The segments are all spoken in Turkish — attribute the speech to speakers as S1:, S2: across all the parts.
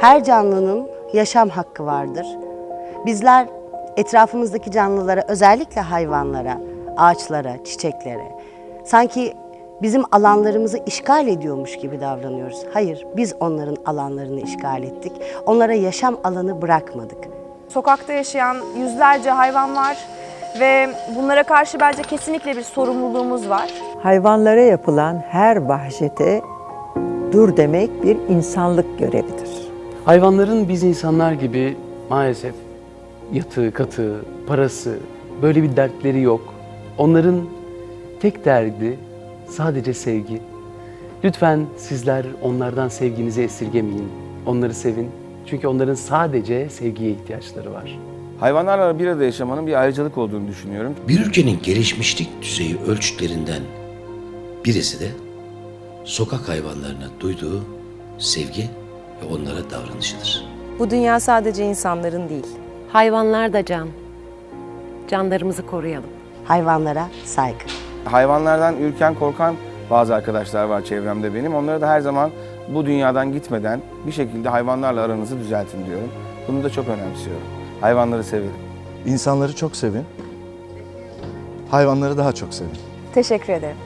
S1: Her canlının yaşam hakkı vardır. Bizler etrafımızdaki canlılara, özellikle hayvanlara, ağaçlara, çiçeklere sanki bizim alanlarımızı işgal ediyormuş gibi davranıyoruz. Hayır, biz onların alanlarını işgal ettik. Onlara yaşam alanı bırakmadık.
S2: Sokakta yaşayan yüzlerce hayvan var ve bunlara karşı bence kesinlikle bir sorumluluğumuz var.
S3: Hayvanlara yapılan her vahşete dur demek bir insanlık görevidir.
S4: Hayvanların biz insanlar gibi maalesef yatığı, katığı, parası, böyle bir dertleri yok. Onların tek derdi sadece sevgi. Lütfen sizler onlardan sevginizi esirgemeyin. Onları sevin. Çünkü onların sadece sevgiye ihtiyaçları var.
S5: Hayvanlarla bir arada yaşamanın bir ayrıcalık olduğunu düşünüyorum.
S6: Bir ülkenin gelişmişlik düzeyi ölçütlerinden birisi de sokak hayvanlarına duyduğu sevgi ve onlara davranışıdır.
S7: Bu dünya sadece insanların değil.
S8: Hayvanlar da can. Canlarımızı koruyalım.
S1: Hayvanlara saygı.
S5: Hayvanlardan ürken, korkan bazı arkadaşlar var çevremde benim. Onlara da her zaman bu dünyadan gitmeden bir şekilde hayvanlarla aranızı düzeltin diyorum. Bunu da çok önemsiyorum. Hayvanları sevelim.
S9: İnsanları çok sevin. Hayvanları daha çok sevin.
S2: Teşekkür ederim.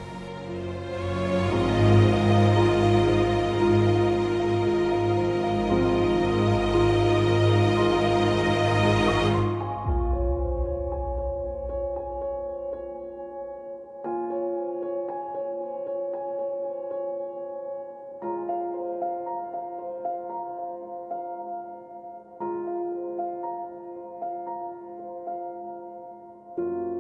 S2: thank you